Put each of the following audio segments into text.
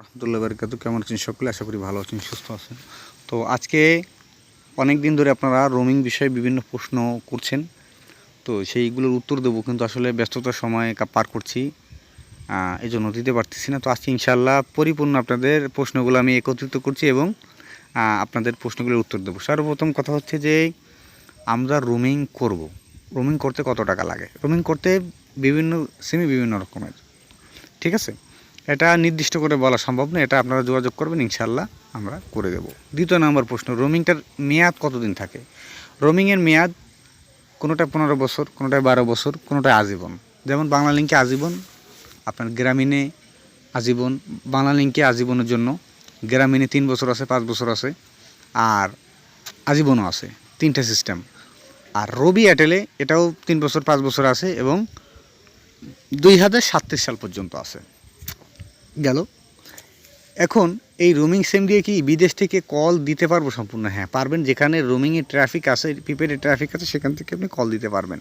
রহমতুল্লাহ বারকাতু, কেমন আছেন সকলে? আশা করি ভালো আছেন, সুস্থ আছেন। তো আজকে অনেক দিন ধরে আপনারা রোমিং বিষয়ে বিভিন্ন প্রশ্ন করছেন। তো সেইগুলোর উত্তর দেবো, কিন্তু আসলে ব্যস্ততার সময় পার করছি। এই জন্য দিতে পারতেছি না। তো আজকে ইনশাল্লাহ পরিপূর্ণ আপনাদের প্রশ্নগুলো আমি একত্রিত করছি এবং আপনাদের প্রশ্নগুলোর উত্তর দেবো। সর্বপ্রথম কথা হচ্ছে যে, আমরা রোমিং করব। রোমিং করতে কত টাকা লাগে? রোমিং করতে বিভিন্ন সিমি বিভিন্ন রকমের। ঠিক আছে? এটা নির্দিষ্ট করে বলা সম্ভব না এটা আপনারা যোগাযোগ করবেন ইনশাল্লাহ আমরা করে দেব। দ্বিতীয় নম্বর প্রশ্ন, রোমিংটার মেয়াদ কতদিন থাকে? রোমিংয়ের মেয়াদ কোনোটা পনেরো বছর, কোনোটায় বারো বছর, কোনোটায় আজীবন। যেমন বাংলা লিঙ্কে আজীবন, আপনার গ্রামীণে আজীবন, বাংলা লিঙ্কে আজীবনের জন্য গ্রামীণে তিন বছর আছে, পাঁচ বছর আছে, আর আজীবনও আছে, তিনটে সিস্টেম। আর রবি এয়ারটেলে এটাও তিন বছর, পাঁচ বছর আছে এবং দুই হাজার সাল পর্যন্ত আছে। গেল। এখন এই রোমিং সিম দিয়ে কি বিদেশ থেকে কল দিতে পারব সম্পূর্ণ? হ্যাঁ পারবেন। যেখানে রোমিংয়ে ট্রাফিক আছে প্রিপেডের ট্রাফিক আছে, সেখান থেকে আপনি কল দিতে পারবেন।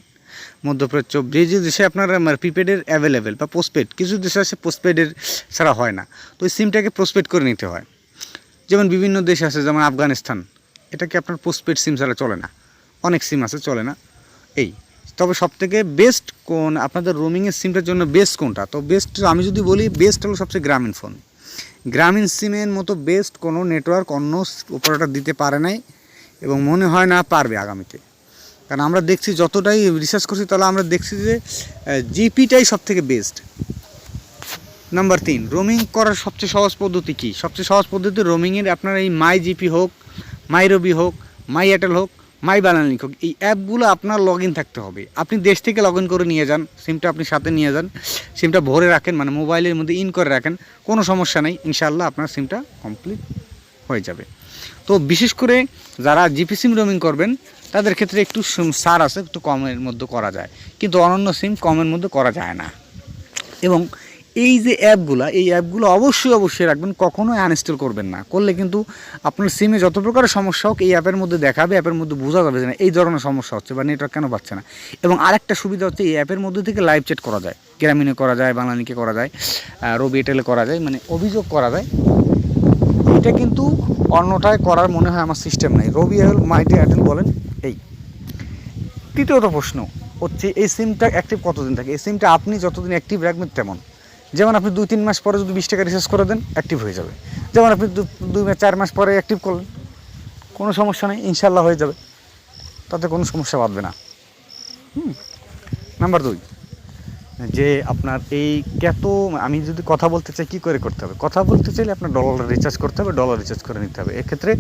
মধ্যপ্রাচ্য যে যে দেশে আপনার প্রিপেডের অ্যাভেলেবেল বা পোস্টপেড কিছু দেশে আছে পোস্টপেডের ছাড়া হয় না। তো ওই সিমটাকে পোস্টপেড করে নিতে হয়। যেমন বিভিন্ন দেশ আছে, যেমন আফগানিস্তান, এটাকে আপনার পোস্টপেড সিম ছাড়া চলে না। অনেক সিম আছে, চলে না। এই তবে সবথেকে বেস্ট কোন? আপনাদের রোমিংয়ের সিমটার জন্য বেস্ট কোনটা? তো বেস্ট আমি যদি বলি বেস্ট হলো সবচেয়ে গ্রামীণ ফোন গ্রামীণ সিমের মতো বেস্ট কোনো নেটওয়ার্ক অন্য অপারেটর দিতে পারে নাই এবং মনে হয় না পারবে আগামীতে। কারণ আমরা দেখছি যতটাই রিসার্চ করছি, তাহলে আমরা দেখছি যে জিপিটাই সব থেকে বেস্ট নাম্বার তিন রোমিং করার সবচেয়ে সহজ পদ্ধতি কী? সবচেয়ে সহজ পদ্ধতি রোমিংয়ের আপনার এই মাই জিপি হোক মাই রবি হোক মাই এয়ারটেল হোক মাই বানালিঙ্ক হোক এই অ্যাপগুলো আপনার লগ ইন থাকতে হবে। আপনি দেশ থেকে লগ ইন করে নিয়ে যান সিমটা আপনি সাথে নিয়ে যান। সিমটা ভরে রাখেন মানে মোবাইলের মধ্যে ইন করে রাখেন। কোনো সমস্যা নেই ইনশাল্লাহ আপনার সিমটা কমপ্লিট হয়ে যাবে। তো বিশেষ করে যারা জিপি সিম রোমিং করবেন, তাদের ক্ষেত্রে একটু সার আছে, একটু কমের মধ্যে করা যায়। কিন্তু অনন্য সিম কমের মধ্যে করা যায় না। এবং এই যে অ্যাপগুলো এই অ্যাপগুলো অবশ্যই অবশ্যই রাখবেন, কখনোই আনইনস্টল করবেন না। করলে কিন্তু আপনার সিমে যত প্রকারের সমস্যা হোক, এই অ্যাপের মধ্যে দেখাবে অ্যাপের মধ্যে বোঝা যাবে যে না, এই ধরনের সমস্যা হচ্ছে বা নেটওয়ার্ক কেন পাচ্ছে না। এবং আরেকটা সুবিধা হচ্ছে, এই অ্যাপের মধ্যে থেকে লাইভ চ্যাট করা যায়। গ্রামীণে করা যায় বাংলানিকে করা যায় রবি এটেলে করা যায় মানে অভিযোগ করা যায়। এটা কিন্তু অন্যটায় করার মনে হয় আমার সিস্টেম নাই। রবি এয়ারটেল মাইটি এয়ারটেল বলেন, এই। তৃতীয়ত প্রশ্ন হচ্ছে, এই সিমটা অ্যাক্টিভ কতদিন থাকে? এই সিমটা আপনি যতদিন অ্যাক্টিভ রাখবেন, তেমন। যেমন আপনি দুই, তিন মাস পরে যদি বিশ টাকা রিচার্জ করে দেন অ্যাক্টিভ হয়ে যাবে। যেমন আপনি দুই চার মাস পরে অ্যাক্টিভ করলেন, কোনো সমস্যা নেই ইনশাল্লাহ হয়ে যাবে। তাতে কোনো সমস্যা বাঁধবে না। হুম। নাম্বার দুই, যে আপনার এই কত আমি যদি কথা বলতে চাই, কী করে করতে হবে? কথা বলতে চাইলে আপনার ডলার রিচার্জ করতে হবে ডলার রিচার্জ করে নিতে হবে। এক্ষেত্রে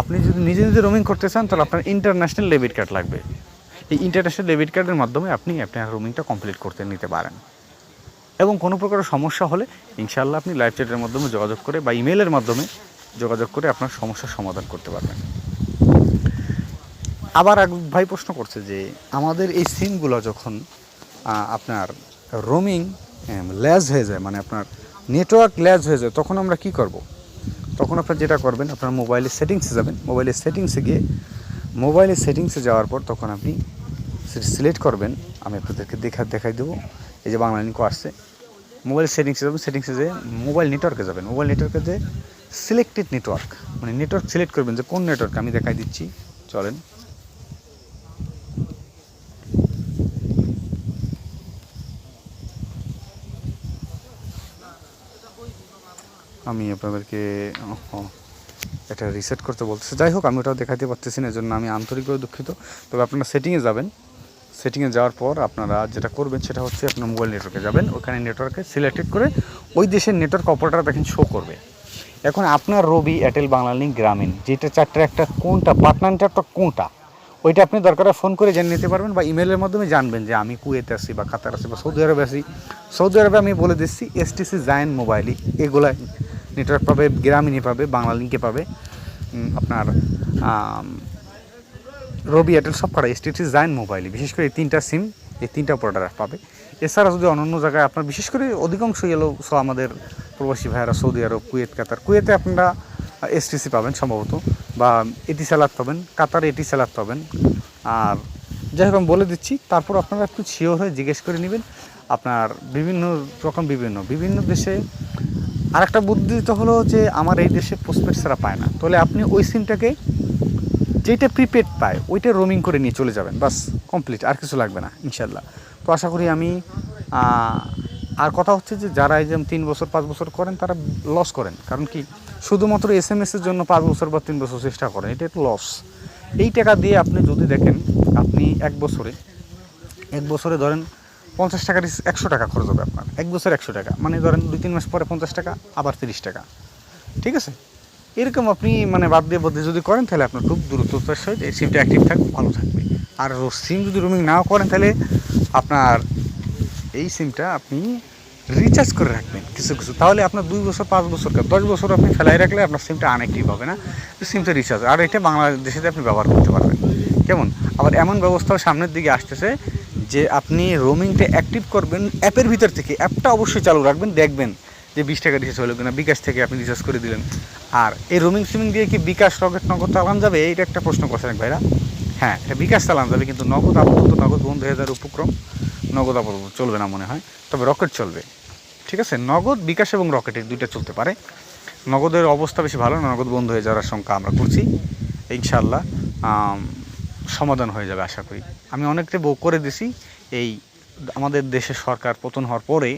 আপনি যদি নিজে নিজে রোমিং করতে চান, তাহলে আপনার ইন্টারন্যাশনাল ডেবিট কার্ড লাগবে। এই ইন্টারন্যাশনাল ডেবিট কার্ডের মাধ্যমে আপনি আপনার রোমিংটা কমপ্লিট করতে নিতে পারেন। এবং কোনো প্রকার সমস্যা হলে ইনশাআল্লাহ আপনি লাইভ চ্যাটের মাধ্যমে যোগাযোগ করে বা ইমেলের মাধ্যমে যোগাযোগ করে আপনার সমস্যার সমাধান করতে পারবেন। আবার এক ভাই প্রশ্ন করছে যে, আমাদের এই সিমগুলো যখন আপনার রোমিং ল্যাজ হয়ে যায় মানে আপনার নেটওয়ার্ক ল্যাজ হয়ে যায়, তখন আমরা কি করব? তখন আপনার যেটা করবেন, আপনার মোবাইলের সেটিংসে যাবেন। মোবাইলের সেটিংসে গিয়ে মোবাইলের সেটিংসে যাওয়ার পর তখন আপনি সিলেক্ট করবেন। আমি আপনাদেরকে দেখা, দেখাই দেবো। এই যে বাংলা লিঙ্ক আসছে। মোবাইল সেটিংসে যাবেন সেটিংসে যে মোবাইল নেটওয়ার্কে যাবেন। মোবাইল নেটওয়ার্কে যে সিলেক্টেড নেটওয়ার্ক মানে নেটওয়ার্ক সিলেক্ট করবেন যে কোন নেটওয়ার্ক আমি দেখাই দিচ্ছি। চলেন। আমি আপনাদেরকে এটা রিসেট করতে বলতেছে। যাই হোক, আমি ওটাও দেখাতে পারতেছি না, এজন্য আমি আন্তরিকভাবে দুঃখিত। তবে আপনারা সেটিংয়ে যাবেন। সেটিংয়ে যাওয়ার পর আপনারা যেটা করবেন সেটা হচ্ছে আপনার মোবাইল নেটওয়ার্কে যাবেন। ওখানে নেটওয়ার্কে সিলেক্টেড করে ওই দেশের নেটওয়ার্ক অপারেটর দেখেন শো করবে। এখন আপনার রবি এয়ারটেল বাংলালিঙ্ক গ্রামীণ যেটা চারটে একটা কোনটা পার্টনার নেটওয়ার্কটা কোনটা, ওইটা আপনি দরকার ফোন করে জেনে নিতে পারবেন বা ইমেলের মাধ্যমে জানবেন যে আমি কুয়েতে আছি বা কাতার আছি বা সৌদি আরবে আছি। সৌদি আরবে আমি বলে দিচ্ছি এসটিসি জায়েন্ট মোবাইলই এগুলা নেটওয়ার্ক পাবে গ্রামীণে পাবে, বাংলা লিঙ্কে পাবে। আপনার রবি এয়ারটেল সব করা এসটিসি জায়েন্ট মোবাইলই বিশেষ করে এই তিনটা সিম এই তিনটা অপারেটার পাবে। এছাড়া যদি অন্য অন্য জায়গায় আপনার, বিশেষ করে অধিকাংশই এলো সো আমাদের প্রবাসী ভাইয়েরা সৌদি আরব, কুয়েত, কাতার, কুয়েতে আপনারা এসটিসি পাবেন সম্ভবত, বা এটি স্যালাদ পাবেন, কাতারে এটি স্যালাদ পাবেন। আর যাই হোক, আমি বলে দিচ্ছি, তারপর আপনারা একটু শিওর হয়ে জিজ্ঞেস করে নেবেন, আপনার বিভিন্ন রকম, বিভিন্ন বিভিন্ন দেশে। আর একটা বুদ্ধি তো হলো যে, আমার এই দেশে পোস্টপেড ছাড়া পায় না। তাহলে আপনি ওই সিমটাকে যেটা প্রিপেড পায়, ওইটা রোমিং করে নিয়ে চলে যাবেন। বাস কমপ্লিট আর কিছু লাগবে না, ইনশাল্লাহ। তো আশা করি আমি আর কথা হচ্ছে যে যারা এই যে তিন বছর, পাঁচ বছর করেন, তারা লস করেন। কারণ কি, শুধুমাত্র এস এম এসের জন্য পাঁচ বছর বা তিন বছর চেষ্টা করেন, এটা একটু লস এই টাকা দিয়ে আপনি যদি দেখেন, আপনি এক বছরে এক বছরে ধরেন পঞ্চাশ টাকার একশো টাকা খরচ হবে আপনার। এক বছর একশো টাকা। মানে ধরেন দুই, তিন মাস পরে পঞ্চাশ টাকা, আবার তিরিশ টাকা। ঠিক আছে? এরকম আপনি মানে বাদ দিয়ে বদলে যদি করেন, তাহলে আপনার খুব দ্রুততার সহিত এই সিমটা অ্যাক্টিভ থাকবে ভালো থাকবে। আর সিম যদি রোমিং নাও করেন, তাহলে আপনার এই সিমটা আপনি রিচার্জ করে রাখবেন কিছু কিছু। তাহলে আপনার দুই বছর, পাঁচ বছর, দশ বছর আপনি ফেলাই রাখলে আপনার সিমটা আনঅ্যাক্টিভ হবে না। সিমটা রিচার্জ আর এটা বাংলাদেশে আপনি ব্যবহার করতে পারবেন। কেমন? আবার এমন ব্যবস্থাও সামনের দিকে আসতেছে যে আপনি রোমিংটা অ্যাক্টিভ করবেন, অ্যাপের ভিতর থেকে। অ্যাপটা অবশ্যই চালু রাখবেন, দেখবেন। যে বিশ টাকা রিচার্জ হলো কিনা, বিকাশ থেকে আপনি রিচার্জ করে দিলেন। আর এই রোমিং সিমিং দিয়ে কি বিকাশ রকেট নগদ চালান যাবে? এইটা একটা প্রশ্ন করছেন এক ভাইরা। হ্যাঁ এটা বিকাশ চালান যাবে, কিন্তু নগদ আপাতত নগদ বন্ধ হয়ে যাওয়ার উপক্রম নগদ আপাতত চলবে না মনে হয়। তবে রকেট চলবে। ঠিক আছে? নগদ, বিকাশ এবং রকেটের দুইটা চলতে পারে। নগদের অবস্থা বেশি ভালো না, নগদ বন্ধ হয়ে যাওয়ার আশঙ্কা আমরা করছি। ইনশাল্লাহ সমাধান হয়ে যাবে আশা করি। আমি অনেকটা করে দিছি। এই আমাদের দেশের সরকার পতন হওয়ার পরে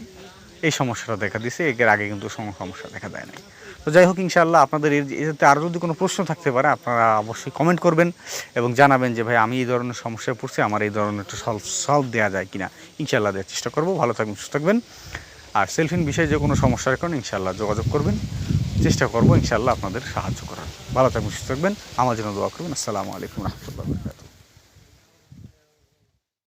এই সমস্যাটা দেখা দিছে, এর আগে কিন্তু সম- সমস্যা দেখা দেয় নাই। তো যাই হোক, ইনশাআল্লাহ আপনাদের এতে আরও যদি কোনো প্রশ্ন থাকতে পারে, আপনারা অবশ্যই কমেন্ট করবেন এবং জানাবেন যে, ভাই, আমি এই ধরনের সমস্যায় পড়ছি, আমার এই ধরনের একটু সলভ সলভ দেওয়া যায় কিনা? ইনশাআল্লাহ দেওয়ার চেষ্টা করব। ভালো থাকবেন, সুস্থ থাকবেন। আর সেলফিন বিষয়ে যে কোনো সমস্যার কারণে ইনশাআল্লাহ যোগাযোগ করবেন। চেষ্টা করব ইনশাআল্লাহ আপনাদের সাহায্য করার। ভালো থাকবেন, সুস্থ থাকবেন। আমার জন্য দোয়া করবেন। আসসালামু আলাইকুম রহমতুল্লাহ।